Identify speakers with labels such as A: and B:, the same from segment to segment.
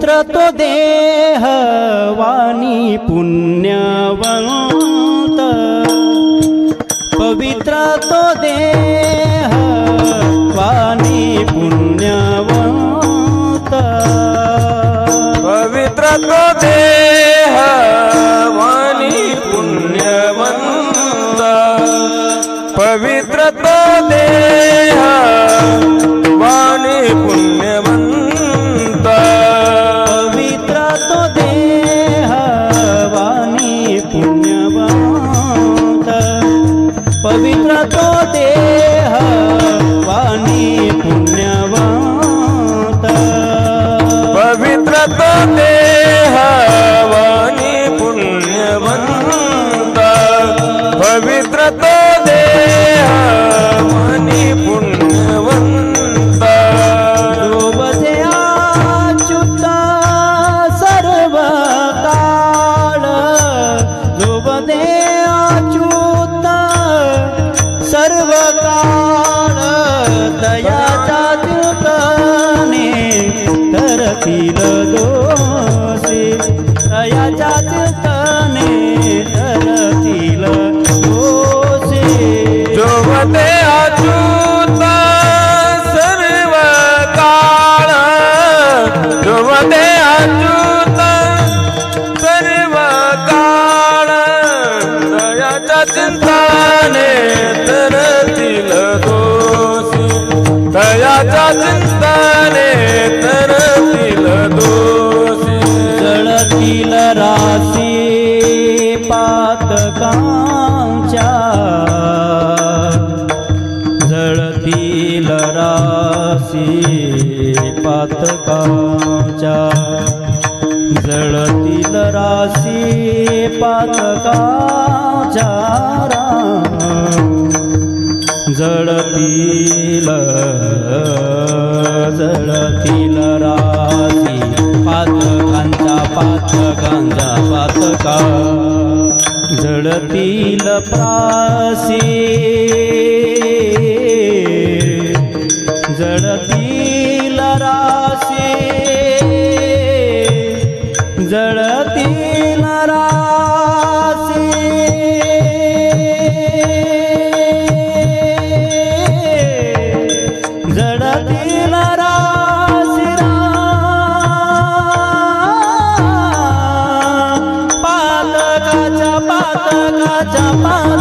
A: पवित्र तो देह वाणी पुण्यवंत। पवित्र तो देह वाणी पुण्यवंत।
B: पवित्र तो देह वाणी पुण्यवंत। पवित्र तो देह वाणी पुण्य चिंताने तरतील दोष. दयाच्या चिंताने तरतील दोष.
A: जळतील राशी पातकांच्या. जळतील राशी पातकांच्या जळतील राशी पातकांच्या जळतील जळतील राशी पातकांचा पातकांचा पातका जळतील प्रासी চাপা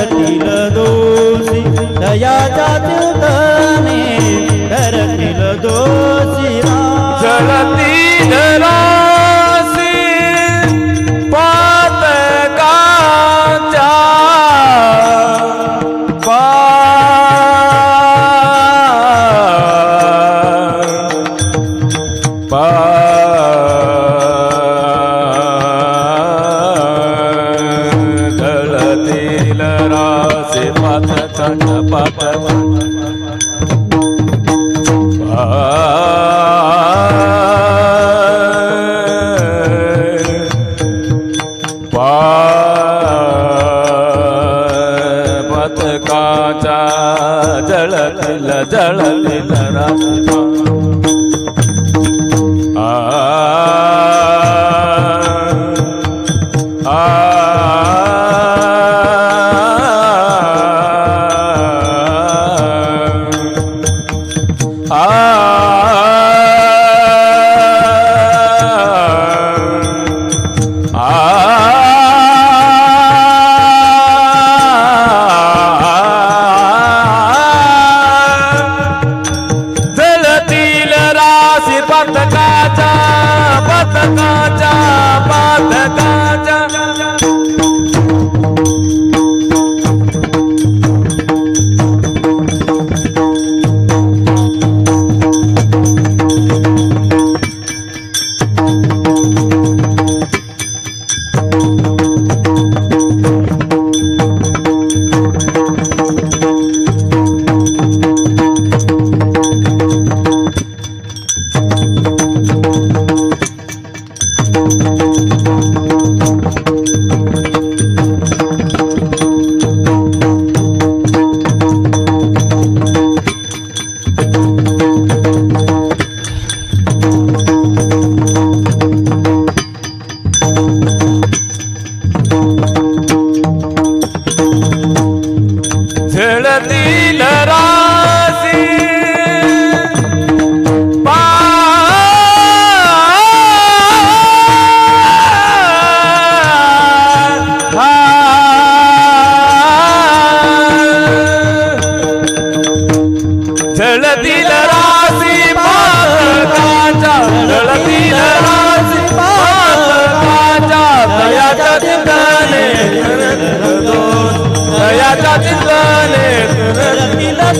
A: जटिल दोषी दयाचा પત કાચા જળ જળ જરા चिंताने दयाच्या चिंताने
B: तिला